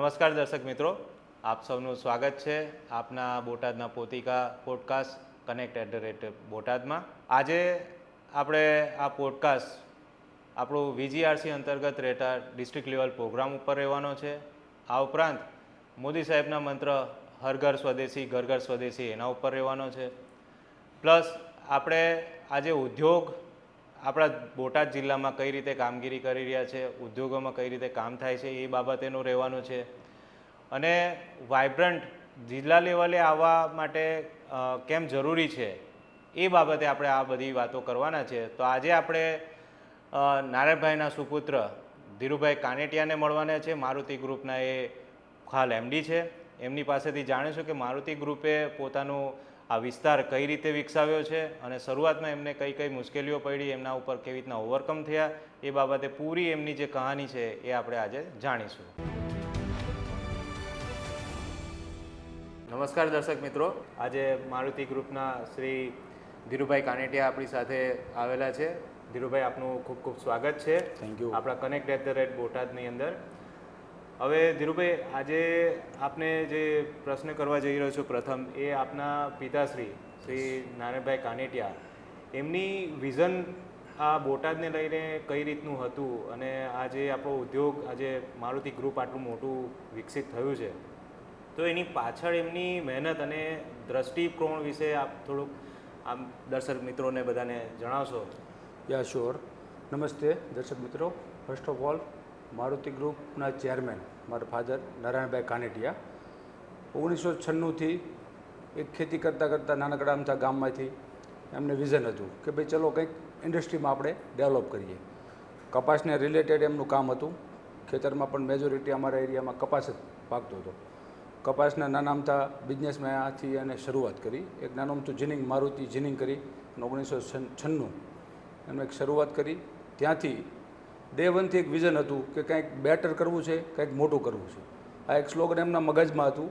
નમસ્કાર દર્શક મિત્રો. આપ સૌનું સ્વાગત છે આપના બોટાદના પોતિકા podcast connect at the rate બોટાદમાં. આજે આપણે આ પોડકાસ્ટ આપણું વીજીઆરસી અંતર્ગત રહેતા ડિસ્ટ્રિક્ટ લેવલ પ્રોગ્રામ ઉપર રહેવાનો છે. આ ઉપરાંત મોદી સાહેબના મંત્ર હર ઘર સ્વદેશી ઘર ઘર સ્વદેશી એના ઉપર રહેવાનો છે. પ્લસ આપણે આજે ઉદ્યોગ આપણા બોટાદ જિલ્લામાં કઈ રીતે કામગીરી કરી રહ્યા છે, ઉદ્યોગોમાં કઈ રીતે કામ થાય છે એ બાબતેનું રહેવાનું છે. અને વાઇબ્રન્ટ જિલ્લા લેવલે આવવા માટે કેમ જરૂરી છે, એ બાબતે આપણે આ બધી વાતો કરવાના છે. તો આજે આપણે નારાયણભાઈના સુપુત્ર ધીરુભાઈ કાનેટિયાને મળવાના છે. મારુતિ ગ્રુપના એ હાલ એમડી છે. એમની પાસેથી જાણીશું કે મારુતિ ગ્રુપે પોતાનું આ વિસ્તાર કઈ રીતે વિકસાવ્યો છે અને શરૂઆતમાં એમને કઈ કઈ મુશ્કેલીઓ પડી, એમના ઉપર કેવી રીતના ઓવરકમ થયા, એ બાબતે પૂરી એમની જે કહાની છે એ આપણે આજે જાણીશું. નમસ્કાર દર્શક મિત્રો. આજે મારુતિ ગ્રુપના શ્રી ધીરુભાઈ કાનેટિયા આપણી સાથે આવેલા છે. ધીરુભાઈ આપનું ખૂબ ખૂબ સ્વાગત છે. થેન્ક યુ આપણા કનેક્ટ એટ ધ રેટ બોટાદની અંદર. હવે ધીરુભાઈ આજે આપને જે પ્રશ્ન કરવા જઈ રહ્યો છું પ્રથમ એ આપના પિતાશ્રી શ્રી નારાયણભાઈ કાનેટિયા. એમની વિઝન આ બોટાદને લઈને કઈ રીતનું હતું અને આજે આપણો ઉદ્યોગ આજે મારુતિ ગ્રુપ આટલું મોટું વિકસિત થયું છે તો એની પાછળ એમની મહેનત અને દ્રષ્ટિકોણ વિશે આપ થોડુંક આમ દર્શક મિત્રોને બધાને જણાવશો. યા શ્યોર નમસ્તે, દર્શક મિત્રો. ફર્સ્ટ ઓફ ઓલ મારુતિ ગ્રુપના ચેરમેન, મારા ફાધર નારાયણભાઈ કાનેટિયા. ઓગણીસો છન્નુંથી એક ખેતી કરતાં કરતાં નાનકડા અમથા ગામમાંથી એમને વિઝન હતું કે ભાઈ ચલો કંઈક ઇન્ડસ્ટ્રીમાં આપણે ડેવલપ કરીએ. કપાસને રિલેટેડ એમનું કામ હતું. ખેતરમાં પણ મેજોરિટી અમારા એરિયામાં કપાસ જ પાકતો હતો. કપાસના નાના અમથા બિઝનેસમાં આથી એને શરૂઆત કરી. એક નાનું અમથું જીનિંગ, મારુતિ જીનિંગ કરી ઓગણીસો છન્નું એમ એક શરૂઆત કરી. ત્યાંથી ડે વનથી એક વિઝન હતું કે કંઈક બેટર કરવું છે, કંઈક મોટું કરવું છે. આ એક સ્લોગન એમના મગજમાં હતું,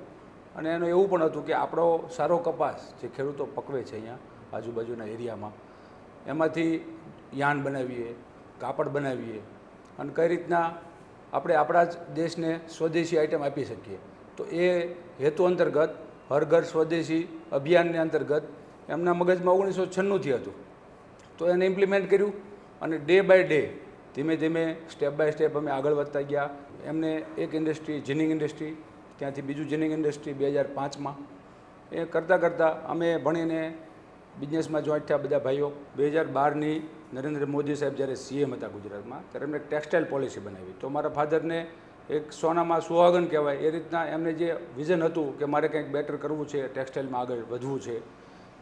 અને એનું એવું પણ હતું કે આપણો સારો કપાસ જે ખેડૂતો પકવે છે અહીંયા, આજુબાજુના એરિયામાં, એમાંથી યાન બનાવીએ, કાપડ બનાવીએ, અને કઈ રીતના આપણે આપણા જ દેશને સ્વદેશી આઇટમ આપી શકીએ. તો એ હેતુ અંતર્ગત હર ઘર સ્વદેશી અભિયાનને અંતર્ગત એમના મગજમાં ઓગણીસો છન્નુંથી હતું. તો એને ઇમ્પ્લિમેન્ટ કર્યું અને ડે બાય ડે ધીમે ધીમે સ્ટેપ બાય સ્ટેપ અમે આગળ વધતા ગયા. એમને એક ઇન્ડસ્ટ્રી જીનિંગ ઇન્ડસ્ટ્રી ત્યાંથી બીજું જીનિંગ ઇન્ડસ્ટ્રી બે હજાર પાંચમાં. એ કરતાં કરતાં અમે ભણીને બિઝનેસમાં જોઈન્ટ થયા બધા ભાઈઓ. બે હજાર બારની નરેન્દ્ર મોદી સાહેબ જ્યારે સીએમ હતા ગુજરાતમાં, ત્યારે એમણે ટેક્સટાઇલ પોલિસી બનાવી. તો મારા ફાધરને એક સોનામાં સુહાગન કહેવાય, એ રીતના એમને જે વિઝન હતું કે મારે કંઈક બેટર કરવું છે ટેક્સટાઇલમાં આગળ વધવું છે,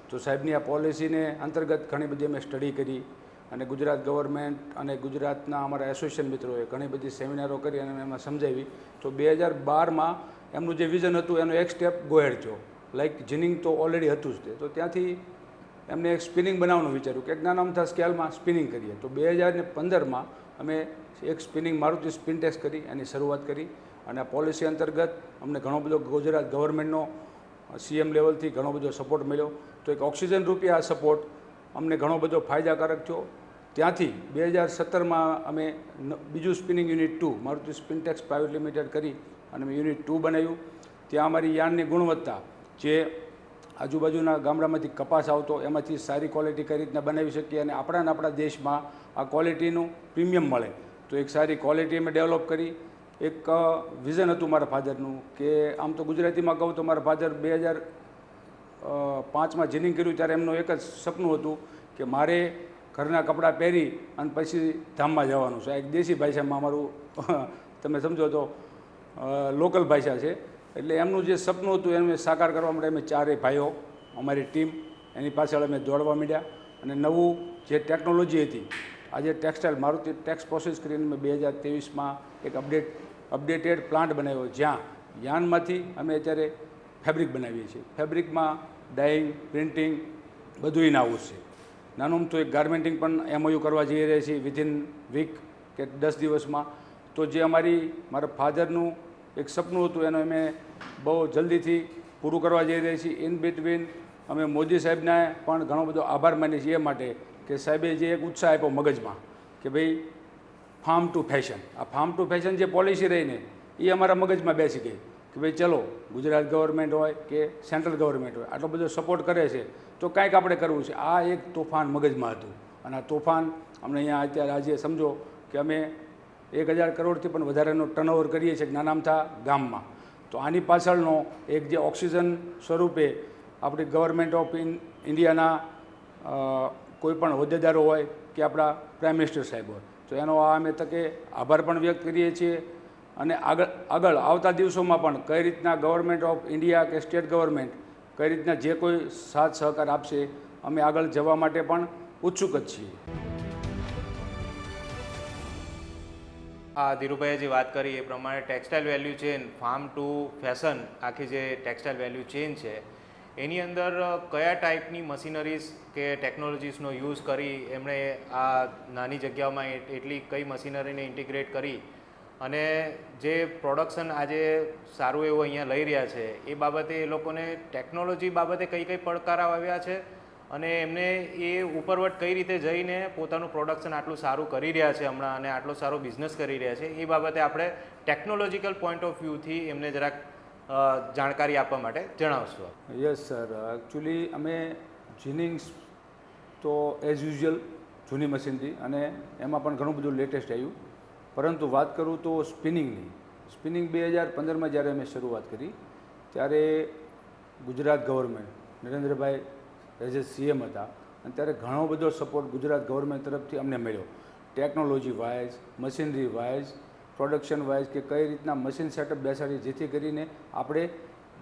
તો સાહેબની આ પોલિસીને અંતર્ગત ઘણી બધી અમે સ્ટડી કરી અને ગુજરાત ગવર્મેન્ટ અને ગુજરાતના અમારા એસોસિએશન મિત્રોએ ઘણી બધી સેમિનારો કરી અને એમાં સમજાવી. તો બે હજાર બારમાં એમનું જે વિઝન હતું, એનો એક સ્ટેપ ગોહેડ થયો. લાઈક જીનિંગ તો ઓલરેડી હતું જ તે. તો ત્યાંથી એમને એક સ્પિનિંગ બનાવવાનું વિચાર્યું કે એક નાના અમથા સ્કેલમાં સ્પિનિંગ કરીએ. તો બે હજાર પંદરમાં અમે એક સ્પિનિંગ મારુતિ સ્પિન ટેસ્ટ કરી, એની શરૂઆત કરી અને આ પોલિસી અંતર્ગત અમને ઘણો બધો ગુજરાત ગવર્મેન્ટનો સીએમ લેવલથી ઘણો બધો સપોર્ટ મળ્યો. તો એક ઓક્સિજન રૂપે આ સપોર્ટ અમને ઘણો બધો ફાયદાકારક થયો. ત્યાંથી બે હજાર સત્તરમાં અમે બીજું spinning unit two Maruti Spintex private limited કરી અને અમે યુનિટ ટુ બનાવ્યું. ત્યાં અમારી યાનની ગુણવત્તા જે આજુબાજુના ગામડામાંથી કપાસ આવતો, એમાંથી સારી ક્વોલિટી કઈ રીતના બનાવી શકીએ અને આપણા ને આપણા દેશમાં આ ક્વોલિટીનું પ્રીમિયમ મળે. તો એક સારી ક્વોલિટી અમે ડેવલપ કરી. એક વિઝન હતું મારા ફાધરનું કે આમ તો ગુજરાતીમાં કહું તો મારા ફાધર બે હજાર પાંચમાં જીનિંગ કર્યું ત્યારે એમનું એક જ સપનું હતું કે મારે ઘરના કપડાં પહેરી અને પછી ધામમાં જવાનું છે. એક દેશી ભાષામાં અમારું તમે સમજો તો લોકલ ભાષા છે. એટલે એમનું જે સપનું હતું એનું સાકાર કરવા માટે અમે ચારેય ભાઈઓ, અમારી ટીમ, એની પાછળ અમે દોડવા માંડ્યા અને નવું જે ટેકનોલોજી હતી, આજે ટેક્સટાઇલ, મારુતિ ટેક્સ પ્રોસેસ કરીને મેં બે હજાર ત્રેવીસમાં એક અપડેટ, અપડેટેડ પ્લાન્ટ બનાવ્યો, જ્યાં યાનમાંથી અમે અત્યારે ફેબ્રિક બનાવીએ છીએ. ફેબ્રિકમાં ડાઈંગ પ્રિન્ટિંગ બધું એના હાઉસ છે. નાનું તો એક ગાર્મેન્ટિંગ પણ એમઓયુ કરવા જઈ રહ્યા છીએ વિધિન વીક કે દસ દિવસમાં. તો જે અમારી, મારા ફાધરનું એક સપનું હતું, એનું અમે બહુ જલ્દીથી પૂરું કરવા જઈ રહ્યા છીએ. ઇન બિટવીન અમે મોદી સાહેબને પણ ઘણો બધો આભાર માનીએ છીએ એ માટે કે સાહેબે જે એક ઉત્સાહ આપ્યો મગજમાં કે ભાઈ ફાર્મ ટુ ફેશન આ ફાર્મ ટુ ફેશન જે પોલિસી રહીને, એ અમારા મગજમાં બેસી ગઈ કે ભાઈ ચલો, ગુજરાત ગવર્મેન્ટ હોય કે સેન્ટ્રલ ગવર્મેન્ટ હોય, આટલો બધો સપોર્ટ કરે છે, તો કાંઈક આપણે કરવું છે. આ એક તોફાન મગજમાં હતું. અને આ તોફાન અમને અહીંયા અત્યારે આજે સમજો કે અમે એક હજાર કરોડથી પણ વધારેનો ટર્નઓવર કરીએ છીએ જ્ઞાનામથા ગામમાં. તો આની પાછળનો એક જે ઓક્સિજન સ્વરૂપે આપણી ગવર્મેન્ટ ઓફ ઇન ઇન્ડિયાના કોઈપણ હોદ્દેદારો હોય કે આપણા પ્રાઇમ મિનિસ્ટર સાહેબ હોય. તો એનો આ અમે તકે આભાર પણ વ્યક્ત કરીએ છીએ અને આગળ આગળ આવતા દિવસોમાં પણ કઈ રીતના ગવર્મેન્ટ ઓફ ઇન્ડિયા કે સ્ટેટ ગવર્મેન્ટ કઈ રીતના જે કોઈ સાથ સહકાર આપશે, અમે આગળ જવા માટે પણ ઉત્સુક જ છીએ. આ ધીરુભાઈએ જે વાત કરી એ પ્રમાણે textile value chain, farm to fashion આખી જે ટેક્સટાઇલ વેલ્યુ ચેન છે, એની અંદર કયા ટાઈપની મશીનરીઝ કે ટેકનોલોજીસનો યુઝ કરી, એમણે આ નાની જગ્યાઓમાં એ- એટલી કઈ મશીનરીને ઇન્ટિગ્રેટ કરી અને જે પ્રોડક્શન આજે સારું એવું અહીંયા લઈ રહ્યા છે, એ બાબતે એ લોકોને ટેકનોલોજી બાબતે કઈ કઈ પડકારો આવ્યા છે? અને એમને એ ઉપરવટ કઈ રીતે જઈને પોતાનું પ્રોડક્શન આટલું સારું કરી રહ્યા છે હમણાં અને આટલો સારો બિઝનેસ કરી રહ્યા છે, એ બાબતે આપણે ટેકનોલોજીકલ પોઈન્ટ ઓફ વ્યૂથી એમને જરાક જાણકારી આપવા માટે જણાવશો યસ સર એકચ્યુઅલી અમે જીનિંગ્સ તો એઝ યુઝ્યુઅલ જૂની મશીનથી અને એમાં પણ ઘણું બધું લેટેસ્ટ આવ્યું. પરંતુ વાત કરું તો સ્પિનિંગની સ્પિનિંગ બે હજાર પંદરમાં જ્યારે અમે શરૂઆત કરી, ત્યારે Gujarat government Narendrabhai as a CM હતા. અને ત્યારે ઘણો બધો સપોર્ટ ગુજરાત ગવર્મેન્ટ તરફથી અમને મળ્યો. Technology wise machinery wise production wise કે કઈ રીતના મશીન સેટઅપ બેસાડી જેથી કરીને આપણે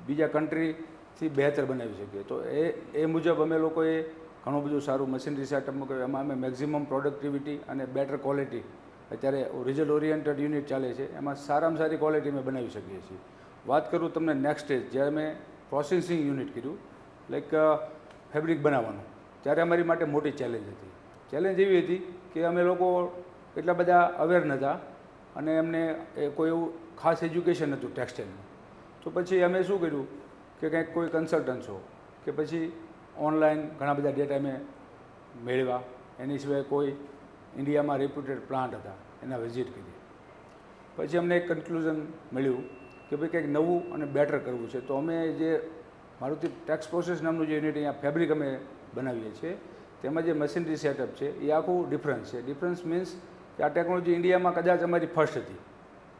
બીજા કન્ટ્રીથી બહેતર બનાવી શકીએ. તો એ એ મુજબ અમે લોકોએ ઘણું બધું સારું મશીનરી સેટઅપ મૂક્યું. એમાં અમે મેક્ઝિમમ પ્રોડક્ટિવિટી અને બેટર ક્વોલિટી અત્યારે રિઝલ્ટ ઓરિએન્ટેડ યુનિટ ચાલે છે. એમાં સારામાં સારી ક્વોલિટી અમે બનાવી શકીએ છીએ. વાત કરું તમને નેક્સ્ટ સ્ટેજ જ્યારે મેં પ્રોસેસિંગ યુનિટ કર્યું લાઈક ફેબ્રિક બનાવવાનું. ત્યારે અમારી માટે મોટી ચેલેન્જ હતી. ચેલેન્જ એવી હતી કે અમે લોકો એટલા બધા અવેર નહોતા અને એમને કોઈ એવું ખાસ એજ્યુકેશન હતું ટેક્સટાઇલનું તો પછી અમે શું કર્યું કે કંઈક કોઈ કન્સલ્ટન્સો કે પછી ઓનલાઈન ઘણા બધા ડેટા અમે મેળવ્યા. એની સિવાય કોઈ ઇન્ડિયામાં રેપ્યુટેડ પ્લાન્ટ હતા, એના વિઝિટ કરી પછી અમને એક કન્ક્લુઝન મળ્યું કે ભાઈ કંઈક નવું અને બેટર કરવું છે. તો અમે જે મારુતિ ટેક્સ પ્રોસેસ નામનું જે યુનિટ અહીંયા ફેબ્રિક અમે બનાવીએ છીએ, તેમાં જે મશીનરી સેટઅપ છે, એ આખું ડિફરન્સ છે. ડિફરન્સ મીન્સ કે આ ટેકનોલોજી ઇન્ડિયામાં કદાચ અમારી ફર્સ્ટ હતી.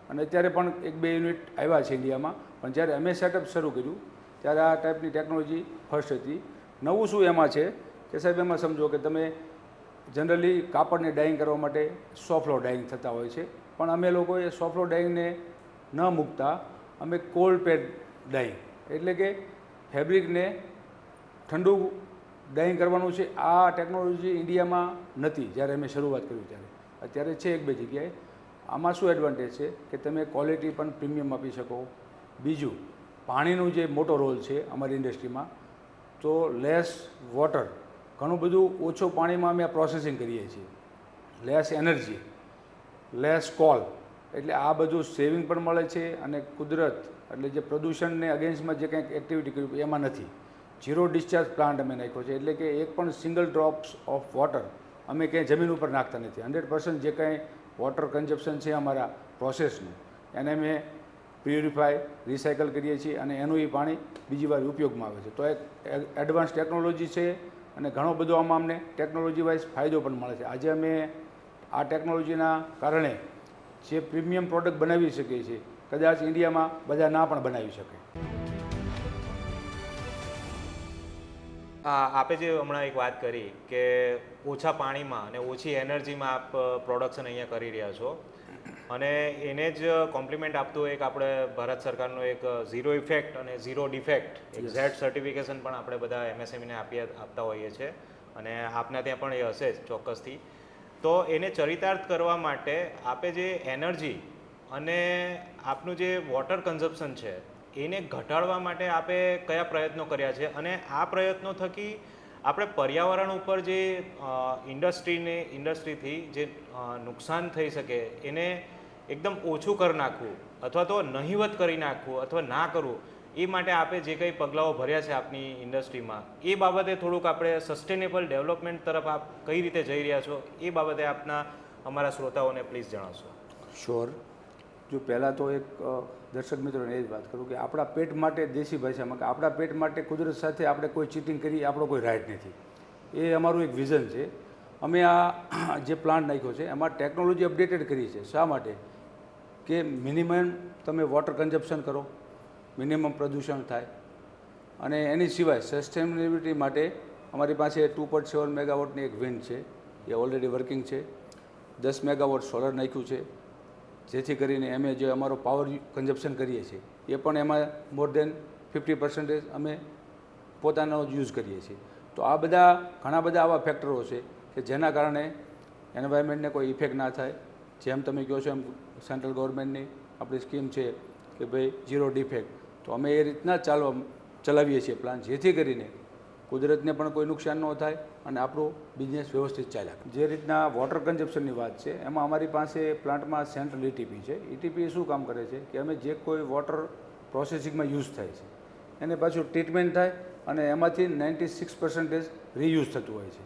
અને અત્યારે પણ એક બે યુનિટ આવ્યા છે ઇન્ડિયામાં, પણ જ્યારે અમે સેટઅપ શરૂ કર્યું, ત્યારે આ ટાઈપની ટેકનોલોજી ફર્સ્ટ હતી. નવું શું એમાં છે? કે સાહેબ, એમાં સમજો કે તમે જનરલી કાપડને ડાઈંગ કરવા માટે સોફ્લો ડાઈંગ થતા હોય છે. પણ અમે લોકોએ સોફ્લો ડાઇંગને ન મૂકતા. અમે કોલ્ડ પેડ ડાઈંગ એટલે કે ફેબ્રિકને ઠંડુ ડાઈંગ કરવાનું છે. આ ટેકનોલોજી ઇન્ડિયામાં નથી, જ્યારે અમે શરૂઆત કરી ત્યારે. અત્યારે છે એક બે જગ્યાએ. આમાં શું એડવાન્ટેજ છે કે તમે ક્વોલિટી પણ પ્રીમિયમ આપી શકો. બીજું, પાણીનું જે મોટો રોલ છે અમારી ઇન્ડસ્ટ્રીમાં તો લેસ વોટર ઘણું બધું ઓછું પાણીમાં અમે પ્રોસેસિંગ કરીએ છીએ. લેસ એનર્જી લેસ કોલ એટલે આ બધું સેવિંગ પણ મળે છે અને કુદરત, એટલે જે પ્રદૂષણને અગેન્સ્ટમાં જે કંઈક એક્ટિવિટી કર્યું એમાં નથી. ઝીરો ડિસ્ચાર્જ પ્લાન્ટ અમે નાખ્યો છે, એટલે કે એક પણ સિંગલ ડ્રોપ્સ ઓફ વોટર અમે ક્યાંય જમીન ઉપર નાખતા નથી. હંડ્રેડ પર્સન્ટ જે કાંઈ વોટર કન્ઝપ્શન છે અમારા પ્રોસેસનું એને અમે પ્યુરિફાય રિસાયકલ કરીએ છીએ અને એનું એ પાણી બીજી વાર ઉપયોગમાં આવે છે. તો એક એડવાન્સ ટેકનોલોજી છે અને ઘણો બધો આમાં અમને ટેકનોલોજી વાઇઝ ફાયદો પણ મળે છે. આજે અમે આ ટેકનોલોજીના કારણે જે પ્રીમિયમ પ્રોડક્ટ બનાવી શકીએ છીએ કદાચ ઇન્ડિયામાં બધા ના પણ બનાવી શકે. આ આપે જે હમણાં એક વાત કરી કે ઓછા પાણીમાં અને ઓછી એનર્જીમાં આપ પ્રોડક્શન અહીંયા કરી રહ્યા છો. અને એને જ કોમ્પ્લિમેન્ટ આપતું એક આપણે ભારત સરકારનો એક ઝીરો ઇફેક્ટ અને ઝીરો ડિફેક્ટ એક ઝેડ સર્ટિફિકેશન પણ આપણે બધા એમએસએમઈને આપી આપતા હોઈએ છીએ. અને આપના ત્યાં પણ એ હશે જ ચોક્કસથી. તો એને ચરિતાર્થ કરવા માટે આપે જે એનર્જી અને આપનું જે વોટર કન્ઝપ્શન છે, એને ઘટાડવા માટે આપે કયા પ્રયત્નો કર્યા છે અને આ પ્રયત્નો થકી આપણે પર્યાવરણ ઉપર જે ઇન્ડસ્ટ્રીને, ઇન્ડસ્ટ્રીથી જે નુકસાન થઈ શકે એને એકદમ ઓછું કરી નાખવું અથવા તો નહિવત કરી નાખવું અથવા ના કરવું એ માટે આપે જે કંઈ પગલાઓ ભર્યા છે આપની ઇન્ડસ્ટ્રીમાં, એ બાબતે થોડુંક આપણે સસ્ટેનેબલ ડેવલપમેન્ટ તરફ આપ કઈ રીતે જઈ રહ્યા છો, એ બાબતે આપના અમારા શ્રોતાઓને પ્લીઝ જણાવશો. શ્યોર જો પહેલાં તો એક દર્શક મિત્રોને એ જ વાત કરું કે આપણા પેટ માટે દેશી ભાષામાં કે આપણા પેટ માટે કુદરત સાથે આપણે કોઈ ચીટિંગ કરી, આપણો કોઈ રાઇટ નથી. એ અમારું એક વિઝન છે. અમે આ જે પ્લાન્ટ નાખ્યો છે, એમાં ટેકનોલોજી અપડેટેડ કરી છે. શા માટે? કે મિનિમમ તમે વોટર કન્ઝપ્શન કરો મિનિમમ પ્રદૂષણ થાય. અને એની સિવાય સસ્ટેનેબિલિટી માટે અમારી પાસે ટુ પોઈન્ટ સેવન મેગાવોટની એક વિન્ડ છે. એ ઓલરેડી વર્કિંગ છે. દસ મેગાવોટ સોલર નાખ્યું છે. જેથી કરીને અમે જે અમારો પાવર કન્ઝપ્શન કરીએ છીએ, એ પણ એમાં મોર દેન ફિફ્ટી પર્સન્ટેજ અમે પોતાનો જ યુઝ કરીએ છીએ. તો આ બધા, ઘણા બધા આવા ફેક્ટરો છે કે જેના કારણે એન્વાયરમેન્ટને કોઈ ઇફેક્ટ ના થાય. જેમ તમે કહો છો એમ સેન્ટ્રલ ગવર્મેન્ટની આપણી સ્કીમ છે કે ભાઈ ઝીરો ડિફેક્ટ તો અમે એ રીતના ચાલવા ચલાવીએ છીએ પ્લાન જેથી કરીને કુદરતને પણ કોઈ નુકસાન ન થાય અને આપણો બિઝનેસ વ્યવસ્થિત ચાલ્યા જે રીતના વોટર કન્ઝપ્શનની વાત છે, એમાં અમારી પાસે પ્લાન્ટમાં સેન્ટ્રલ ઇટીપી છે. ઇટીપી શું કામ કરે છે કે અમે જે કોઈ વોટર પ્રોસેસિંગમાં યુઝ થાય છે, એને પાછું ટ્રીટમેન્ટ થાય અને એમાંથી નાઇન્ટી સિક્સ પર્સન્ટેજ રીયુઝ થતું હોય છે.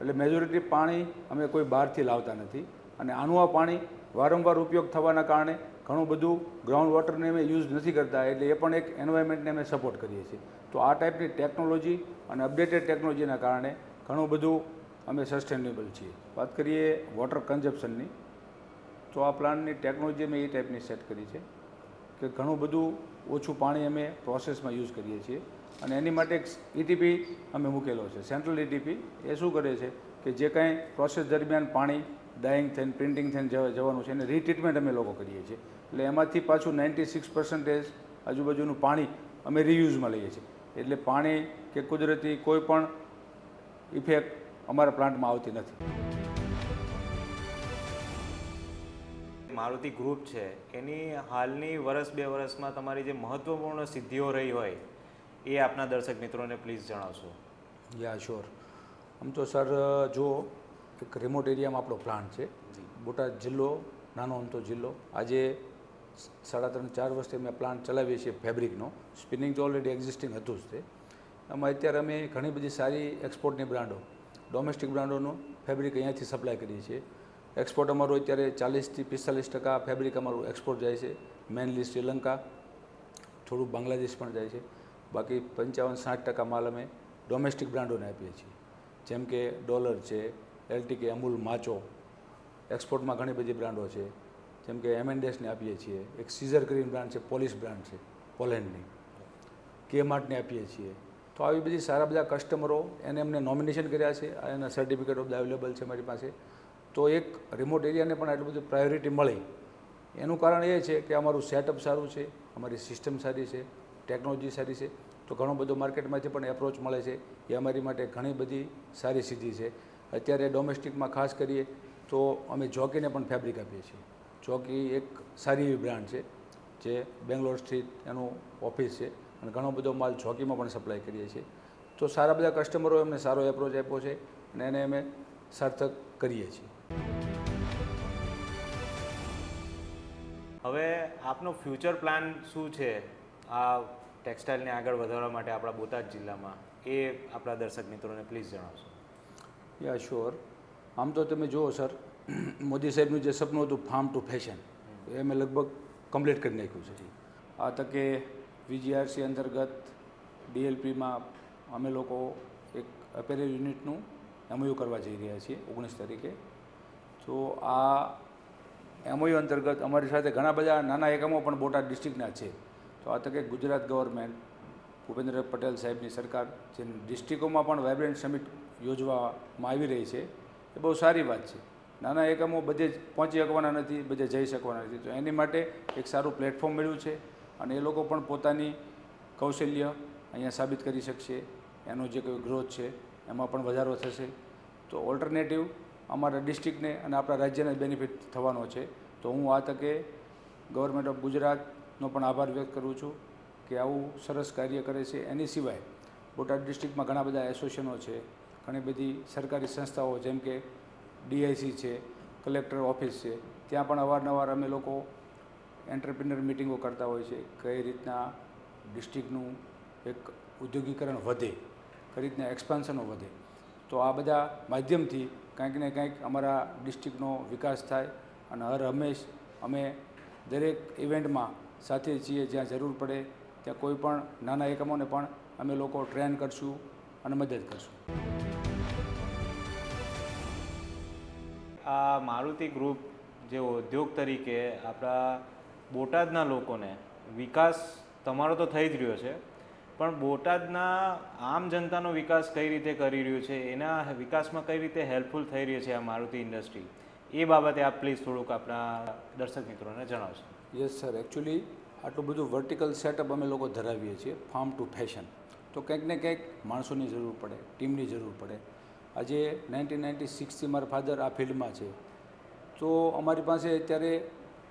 એટલે મેજોરિટી પાણી અમે કોઈ બહારથી લાવતા નથી અને આનું આ પાણી વારંવાર ઉપયોગ થવાના કારણે ઘણું બધું ગ્રાઉન્ડ વોટરને અમે યુઝ નથી કરતા, એટલે એ પણ એક એન્વાયરમેન્ટને અમે સપોર્ટ કરીએ છીએ. તો આ ટાઈપની ટેકનોલોજી અને અપડેટેડ ટેકનોલોજીના કારણે ઘણું બધું અમે સસ્ટેનેબલ છીએ. વાત કરીએ વોટર કન્ઝપ્શનની તો આ પ્લાન્ટની ટેકનોલોજી અમે એ ટાઈપની સેટ કરી છે કે ઘણું બધું ઓછું પાણી અમે પ્રોસેસમાં યુઝ કરીએ છીએ. અને એની માટે એક ઇટીપી અમે મૂકેલો છે. સેન્ટ્રલ ઇટીપી એ શું કરે છે કે જે કાંઈ પ્રોસેસ દરમિયાન પાણી ડાઇંગ થઈને પ્રિન્ટિંગ થઈને જવા- જવાનું છે એને રીટ્રીટમેન્ટ અમે લોકો કરીએ છીએ. એટલે એમાંથી પાછું નાઇન્ટી સિક્સ પર્સન્ટેજ આજુબાજુનું પાણી અમે રીયુઝમાં લઈએ છીએ. એટલે પાણી કે કુદરતી કોઈ પણ ઇફેક્ટ અમારા પ્લાન્ટમાં આવતી નથી. મારુતિ ગ્રુપ છે એની હાલની વર્ષ બે વર્ષમાં તમારી જે મહત્વપૂર્ણ સિદ્ધિઓ રહી હોય એ આપના દર્શક મિત્રોને પ્લીઝ જણાવશો. યા શ્યોર આમ તો સર જો એક રિમોટ એરિયામાં આપણો પ્લાન્ટ છે. બોટાદ જિલ્લો નાનો અમતો જિલ્લો. આજે સાડા ત્રણ ચાર વર્ષથી અમે પ્લાન્ટ ચલાવીએ છીએ ફેબ્રિકનો સ્પિનિંગ તો ઓલરેડી એક્ઝિસ્ટિંગ હતું જ તે. એમાં અત્યારે અમે ઘણી બધી સારી એક્સપોર્ટની બ્રાન્ડો ડોમેસ્ટિક બ્રાન્ડોનું ફેબ્રિક અહીંયાથી સપ્લાય કરીએ છીએ. એક્સપોર્ટ અમારું અત્યારે ચાલીસથી પિસ્તાલીસ ટકા ફેબ્રિક અમારું એક્સપોર્ટ જાય છે. મેનલી શ્રીલંકા થોડું બાંગ્લાદેશ પણ જાય છે. બાકી પંચાવન સાઠ ટકા માલ અમે ડોમેસ્ટિક બ્રાન્ડોને આપીએ છીએ. જેમ કે ડોલર છે એલટીકે અમૂલ માચો એક્સપોર્ટમાં ઘણી બધી બ્રાન્ડો છે. જેમ કે એમએનડેસને આપીએ છીએ. એક સીઝર કરીને બ્રાન્ડ છે પોલિશ બ્રાન્ડ છે, પોલેન્ડની. કે માર્ટને આપીએ છીએ. તો આવી બધી સારા બધા કસ્ટમરો એને અમને નોમિનેશન કર્યા છે. એના સર્ટિફિકેટ ઓફ અવેલેબલ છે મારી પાસે. તો એક રિમોટ એરિયાને પણ આટલું બધું પ્રાયોરિટી મળી. એનું કારણ એ છે કે અમારું સેટઅપ સારું છે, અમારી સિસ્ટમ સારી છે ટેકનોલોજી સારી છે. તો ઘણો બધો માર્કેટમાંથી પણ એપ્રોચ મળે છે. એ અમારી માટે ઘણી બધી સારી સિદ્ધિ છે. અત્યારે ડોમેસ્ટિકમાં ખાસ કરીએ તો અમે જોકીને પણ ફેબ્રિક આપીએ છીએ. જોકી એક સારી એવી બ્રાન્ડ છે, જે બેંગ્લોર સ્થિત એનું ઓફિસ છે અને ઘણો બધો માલ જોકીમાં પણ સપ્લાય કરીએ છીએ. તો સારા બધા કસ્ટમરો એમને સારો એપ્રોચ આપ્યો છે અને એને અમે સાર્થક કરીએ છીએ. હવે આપનો ફ્યુચર પ્લાન શું છે? આ ટેક્સટાઇલને આગળ વધારવા માટે આપણા બોટાદ જિલ્લામાં. એ આપણા દર્શક મિત્રોને પ્લીઝ જણાવશો. યા શ્યોર આમ તો તમે જુઓ સર મોદી સાહેબનું જે સપનું હતું ફાર્મ ટુ ફેશન એ મેં લગભગ કમ્પ્લીટ કરી નાખ્યું છે. આ તકે વીજીઆરસી અંતર્ગત ડીએલપીમાં અમે લોકો એક અપેરેલ યુનિટનું એમઓયુ કરવા જઈ રહ્યા છીએ, ઓગણીસ તારીખે. તો આ એમઓયુ અંતર્ગત અમારી સાથે ઘણા બધા નાના એકમો પણ બોટાદ ડિસ્ટ્રિક્ટના છે. તો આ તકે ગુજરાત ગવર્મેન્ટ ભૂપેન્દ્ર પટેલ સાહેબની સરકાર જે ડિસ્ટ્રિક્ટોમાં પણ વાઇબ્રન્ટ સમિટ યોજવામાં આવી રહી છે. એ બહુ સારી વાત છે. નાના એકમો બધે જ પહોંચી શકવાના નથી, બધે જઈ શકવાના નથી. તો એની માટે એક સારું પ્લેટફોર્મ મળ્યું છે અને એ લોકો પણ પોતાની કૌશલ્ય અહીંયા સાબિત કરી શકશે. એનો જે કોઈ ગ્રોથ છે, એમાં પણ વધારો થશે. તો ઓલ્ટરનેટિવ અમારા ડિસ્ટ્રિક્ટને અને આપણા રાજ્યને બેનિફિટ થવાનો છે. તો હું આ તકે ગવર્મેન્ટ ઓફ ગુજરાતનો પણ આભાર વ્યક્ત કરું છું કે આવું સરસ કાર્ય કરે છે. એની સિવાય બોટાદ ડિસ્ટ્રિક્ટમાં ઘણા બધા એસોસિએશનો છે. ઘણી બધી સરકારી સંસ્થાઓ જેમ કે ડીઆઈસી છે, કલેક્ટર ઓફિસ છે, ત્યાં પણ અવારનવાર અમે લોકો એન્ટરપ્રિનર મિટિંગો કરતા હોય છે કઈ રીતના ડિસ્ટ્રિક્ટનું એક ઉદ્યોગીકરણ વધે, કઈ રીતના એક્સપાન્શનો વધે. તો આ બધા માધ્યમથી કાંઈક ને કાંઈક અમારા ડિસ્ટ્રિક્ટનો વિકાસ થાય અને હર હંમેશ અમે દરેક ઇવેન્ટમાં સાથે છીએ, જ્યાં જરૂર પડે ત્યાં કોઈ પણ નાના એકમોને પણ અમે લોકો ટ્રેન કરશું અને મદદ કરશું. આ મારુતિ ગ્રુપ જે ઉદ્યોગ તરીકે આપણા બોટાદના લોકોને વિકાસ તમારો તો થઈ જ રહ્યો છે, પણ બોટાદના આમ જનતાનો વિકાસ કઈ રીતે કરી રહ્યું છે, એના વિકાસમાં કઈ રીતે હેલ્પફુલ થઈ રહી છે આ મારુતિ ઇન્ડસ્ટ્રી, એ બાબતે આપ પ્લીઝ થોડુંક આપણા દર્શક મિત્રોને જણાવશો. યસ સર એકચ્યુઅલી આટલું બધું વર્ટિકલ સેટઅપ અમે લોકો ધરાવીએ છીએ, ફાર્મ ટુ ફેશન. તો કંઈક ને કંઈક માણસોની જરૂર પડે, ટીમની જરૂર પડે આજે નાઇન્ટીન નાઇન્ટી સિક્સથી મારા ફાધર આ ફિલ્ડમાં છે. તો અમારી પાસે અત્યારે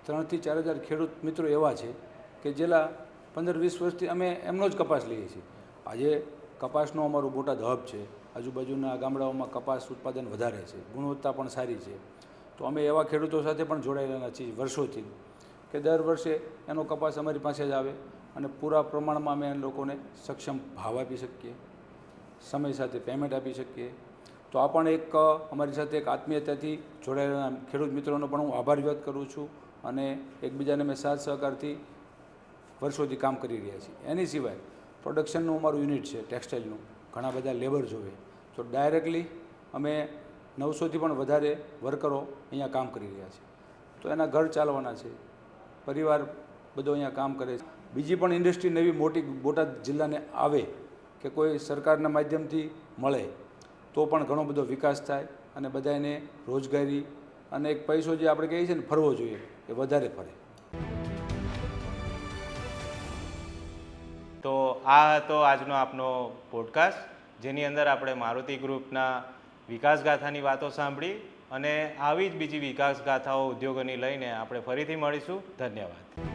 ત્રણથી ચાર હજાર ખેડૂત મિત્રો એવા છે કે જેલા પંદર વીસ વર્ષથી અમે એમનો જ કપાસ લઈએ છીએ. આજે કપાસનો અમારું બોટાદ હબ છે. આજુબાજુના ગામડાઓમાં કપાસ ઉત્પાદન વધારે છે. ગુણવત્તા પણ સારી છે. તો અમે એવા ખેડૂતો સાથે પણ જોડાયેલા છીએ વર્ષોથી કે દર વર્ષે એનો કપાસ અમારી પાસે જ આવે અને પૂરા પ્રમાણમાં અમે લોકોને સક્ષમ ભાવ આપી શકીએ. સમય સાથે પેમેન્ટ આપી શકીએ. તો આ પણ એક અમારી સાથે એક આત્મીયતાથી જોડાયેલા ખેડૂત મિત્રોનો પણ હું આભાર વ્યક્ત કરું છું અને એકબીજાને મેં સાથ સહકારથી વર્ષોથી કામ કરી રહ્યા છીએ. એની સિવાય પ્રોડક્શનનું અમારું યુનિટ છે, ટેક્સટાઇલનું. ઘણા બધા લેબર જોવે. તો ડાયરેક્ટલી અમે નવસોથી પણ વધારે વર્કરો અહીંયા કામ કરી રહ્યા છે તો એના ઘર ચાલવાના છે. પરિવાર બધો અહીંયા કામ કરે છે. બીજી પણ ઇન્ડસ્ટ્રી નવી મોટી બોટાદ જિલ્લાને આવે કે કોઈ સરકારના માધ્યમથી મળે તો પણ ઘણો બધો વિકાસ થાય અને બધાને રોજગારી અને એક પૈસો જે આપણે કહીએ છીએ ને ફરવો જોઈએ, એ વધારે ફરે. તો આ હતો આજનો આપનો પોડકાસ્ટ જેની અંદર આપણે મારુતિ ગ્રુપના વિકાસ ગાથાની વાતો સાંભળી અને આવી જ બીજી વિકાસ ગાથાઓ ઉદ્યોગોની લઈને આપણે ફરીથી મળીશું. ધન્યવાદ.